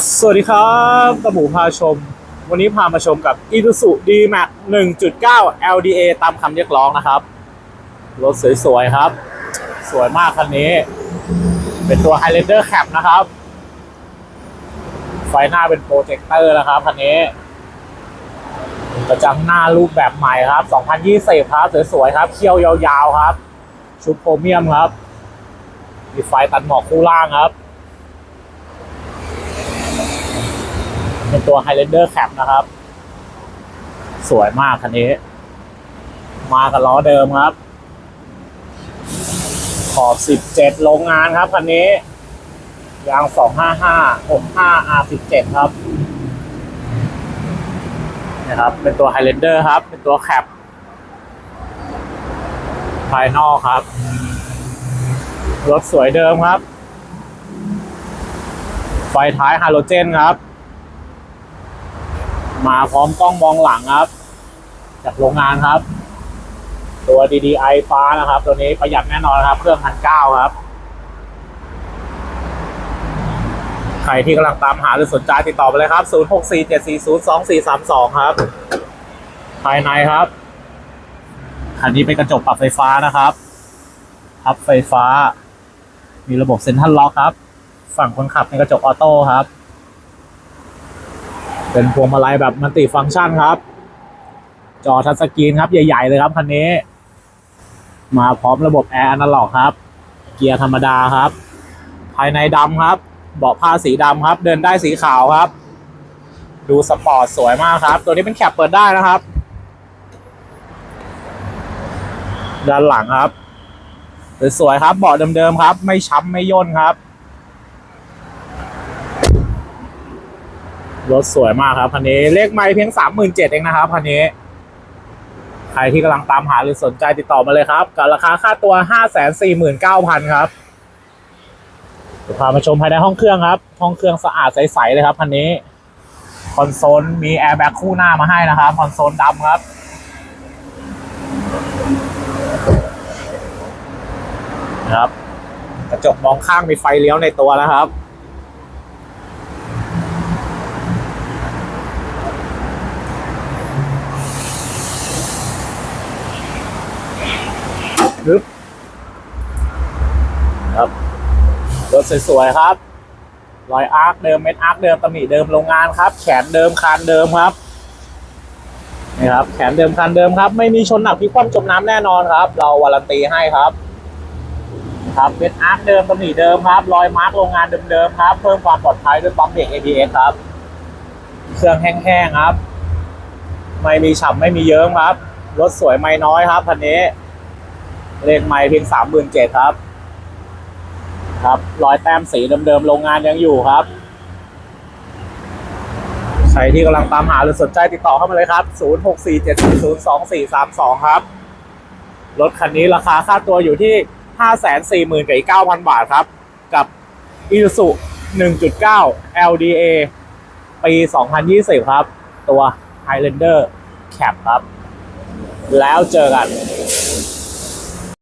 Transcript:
สวัสดีครับตะหมูพาชม วันนี้พามาชมกับ i s u z u D-Max 1.9 LDA ตามคำเรียกร้องนะครับ รถสวยๆครับ สวยมากคันนี้ เป็นตัว Highlander Cap นะครับ ไฟหน้าเป็นโปรเจคเตอร์นะครับคันนี้ กระจังหน้ารูปแบบใหม่ครับ 2020 ครับ สวยๆครับเคี่ยวยาวๆครับ ชุดโพรเมียมครับ มีไฟตัดหมอกคู่ล่างครับ เป็นตัว Highlander Cap นะครับ สวยมากคันนี้ มากับล้อเดิมครับ ขอบ 17 โรงงานครับคันนี้ ยาง 255 65 R17 ครับนะครับ เป็นตัว Highlander ครับ เป็นตัวแคปภายนอกครับ รถสวยเดิมครับ ไฟท้ายฮาโลเจนครับ มาพร้อมกล้องมองหลังครับ จากโรงงานครับ ตัว DDI ฟ้านะครับ ตัวนี้ประหยัดแน่นอนครับ เครื่องพันเก้าครับ ใครที่กำลังตามหาหรือสนใจติดต่อไปเลยครับ 0647402432 ครับ ภายในครับ คันนี้เป็นกระจกปรับไฟฟ้านะครับพับไฟฟ้า มีระบบเซ็นทรัลล็อกครับ ฝั่งคนขับเป็นกระจกออโต้ครับ เป็นพวงมาลัยแบบมัลติฟังก์ชันครับ จอทัชสกรีนครับใหญ่ ๆ เลยครับคันนี้ มาพร้อมระบบแอร์อนาล็อกครับ เกียร์ธรรมดาครับ ภายในดำครับ เบาะผ้าสีดำครับ เดินได้สีขาวครับ ดูสปอร์ตสวยมากครับ ตัวนี้เป็นแคปเปิดได้นะครับ ด้านหลังครับสวยๆครับเบาะเดิมๆครับ ไม่ช้ำไม่ย่นครับ รถสวยมากครับคันนี้เลขไม่เพียงสามหมื่นเจ็ดเองนะครับคันนี้ ใครที่กำลังตามหาหรือสนใจติดต่อมาเลยครับกับราคาค่าตัวห้าแสนสี่หมื่นเก้าพันครับเดี๋ยวพามาชมภายในห้องเครื่องครับ ห้องเครื่องสะอาดใสๆเลยครับคันนี้ คอนโซลมีแอร์แบ็กคู่หน้ามาให้นะครับคอนโซลดำครับนะครับ กระจกมองข้างมีไฟเลี้ยวในตัวแล้วครับ ปึ๊บครับรถสวยๆครับ รอยอาร์คเดิมเม็ดอาร์คเดิมตำหนิเดิมโรงงานครับ แขนเดิมคานเดิมครับนี่ครับ แขนเดิมคานเดิมครับ ไม่มีชนหนักพลิกคว่ำจมน้ำแน่นอนครับ เราวารันตีให้ครับ ครับเม็ดอาร์คเดิมตำหนิเดิมครับ รอยมาร์คโรงงานเดิมๆครับ เพิ่มความปลอดภัยด้วยปั๊มเบรก ABS ครับ เครื่องแห้งๆครับ ไม่มีฉ่ำไม่มีเยิ้มครับ รถสวยไม่น้อยครับคันนี้ เลขไม่เพียงสามหมื่นเจ็ดครับ ครับรอยแต้มสีเดิมๆโรงงานยังอยู่ครับ ใครที่กำลังตามหาหรือสนใจติดต่อเข้ามาเลยครับ 0647402432 ครับ รถคันนี้ราคาค่าตัวอยู่ที่ 540,000กับอีก9,000 บาทครับ กับ Isuzu 1.9 LDA ปี 2020 ครับ ตัว Highlander Cap ครับ แล้วเจอกัน